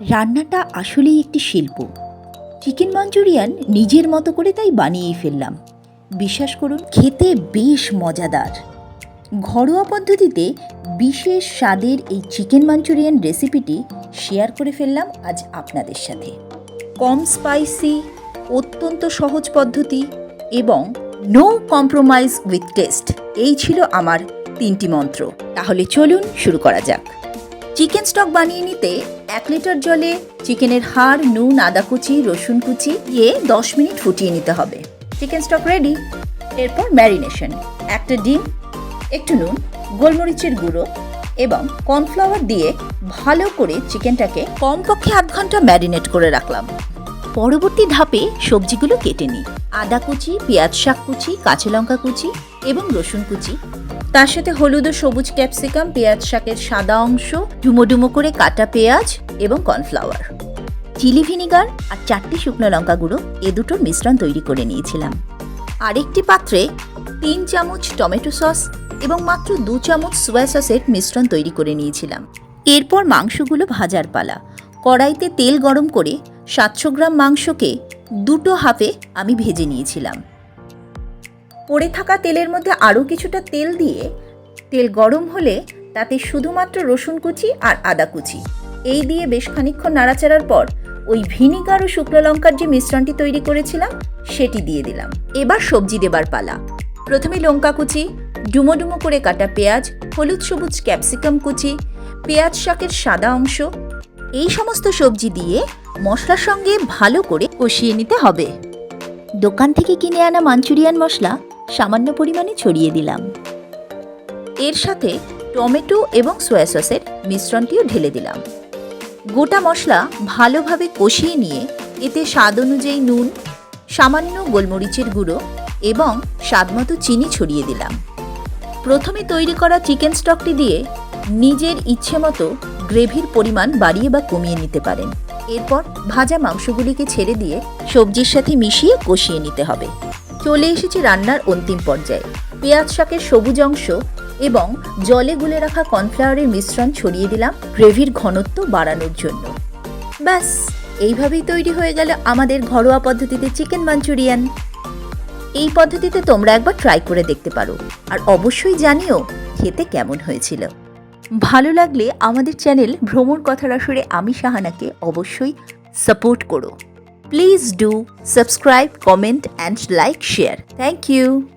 রান্নাটা আসলেই একটি শিল্প। চিকেন মাঞ্চুরিয়ান নিজের মতো করে তাই বানিয়েই ফেললাম। বিশ্বাস করুন, খেতে বেশ মজাদার। ঘরোয়া পদ্ধতিতে বিশেষ স্বাদের এই চিকেন মাঞ্চুরিয়ান রেসিপিটি শেয়ার করে ফেললাম আজ আপনাদের সাথে। কম স্পাইসি, অত্যন্ত সহজ পদ্ধতি এবং নো কম্প্রোমাইজ উইথ টেস্ট, এই ছিল আমার তিনটি মন্ত্র। তাহলে চলুন শুরু করা যাক। চিকেন স্টক বানিয়ে নিতে এক লিটার জলে চিকেনের হাড়, নুন, আদা কুচি, রসুন কুচি দিয়ে দশ মিনিট ফুটিয়ে নিতে হবে। চিকেন স্টক রেডি এরপর ম্যারিনেশন একটা ডিম, একটু নুন, গোলমরিচের গুঁড়ো এবং কর্নফ্লাওয়ার দিয়ে ভালো করে চিকেনটাকে কমপক্ষে আধ ঘণ্টা ম্যারিনেট করে রাখলাম। পরবর্তী ধাপে সবজিগুলো কেটে নিই। আদা কুচি, পেঁয়াজ শাক কুচি, কাঁচা লঙ্কা কুচি এবং রসুন কুচি। তার সাথে হলুদ ও সবুজ ক্যাপসিকাম, পেঁয়াজ শাকের সাদা অংশ, ডুমো ডুমো করে কাটা পেঁয়াজ এবং কর্নফ্লাওয়ার। চিলি ভিনিগার আর চারটি শুকনো লঙ্কা গুঁড়ো এ দুটোর মিশ্রণ তৈরি করে নিয়েছিলাম। আরেকটি পাত্রে তিন চামচ টমেটো সস এবং মাত্র দু চামচ সোয়া সসের মিশ্রণ তৈরি করে নিয়েছিলাম। এরপর মাংসগুলো ভাজার পালা। কড়াইতে তেল গরম করে সাতশো গ্রাম মাংসকে দুটো হাফে আমি ভেজে নিয়েছিলাম। পড়ে থাকা তেলের মধ্যে আরও কিছুটা তেল দিয়ে, তেল গরম হলে তাতে শুধুমাত্র রসুন কুচি আর আদা কুচি। এই দিয়ে বেশ খানিক্ষণ নাড়াচাড়ার পর ওই ভিনিগার ও শুকনো লঙ্কার যে মিশ্রণটি তৈরি করেছিলাম, সেটি দিয়ে দিলাম। এবার সবজি দেবার পালা। প্রথমে লঙ্কা কুচি, ডুমো ডুমো করে কাটা পেঁয়াজ, হলুদ সবুজ ক্যাপসিকাম কুচি, পেঁয়াজ শাকের সাদা অংশ এই সমস্ত সবজি দিয়ে মশলার সঙ্গে ভালো করে কষিয়ে নিতে হবে। দোকান থেকে কিনে আনা মাঞ্চুরিয়ান মশলা সামান্য পরিমাণে ছড়িয়ে দিলাম। এর সাথে টমেটো এবং সয়া সসের মিশ্রণটিও ঢেলে দিলাম। গোটা মশলা ভালোভাবে কষিয়ে নিয়ে এতে স্বাদ অনুযায়ী নুন, সামান্য গোলমরিচের গুঁড়ো এবং স্বাদমতো চিনি ছড়িয়ে দিলাম। প্রথমে তৈরি করা চিকেন স্টকটি দিয়ে নিজের ইচ্ছে মতো গ্রেভির পরিমাণ বাড়িয়ে বা কমিয়ে নিতে পারেন। এরপর ভাজা মাংসগুলিকে ছেড়ে দিয়ে সবজির সাথে মিশিয়ে কষিয়ে নিতে হবে। চলে এসেছি রান্নার অন্তিম পর্যায়ে। পেঁয়াজ শাকের সবুজ অংশ এবং জলে গুলে রাখা কর্নফ্লাওয়ারের মিশ্রণ ছড়িয়ে দিলাম গ্রেভির ঘনত্ব বাড়ানোর জন্য। ব্যাস, এইভাবেই তৈরি হয়ে গেল আমাদের ঘরোয়া পদ্ধতিতে চিকেন মাঞ্চুরিয়ান। এই পদ্ধতিতে তোমরা একবার ট্রাই করে দেখতে পারো। আর অবশ্যই জানিও খেতে কেমন হয়েছিল। ভালো লাগলে আমাদের চ্যানেল ভ্রমণ কথার আসরে আমি সাহানাকে অবশ্যই সাপোর্ট করো। Please do subscribe, comment, and like, share. Thank you.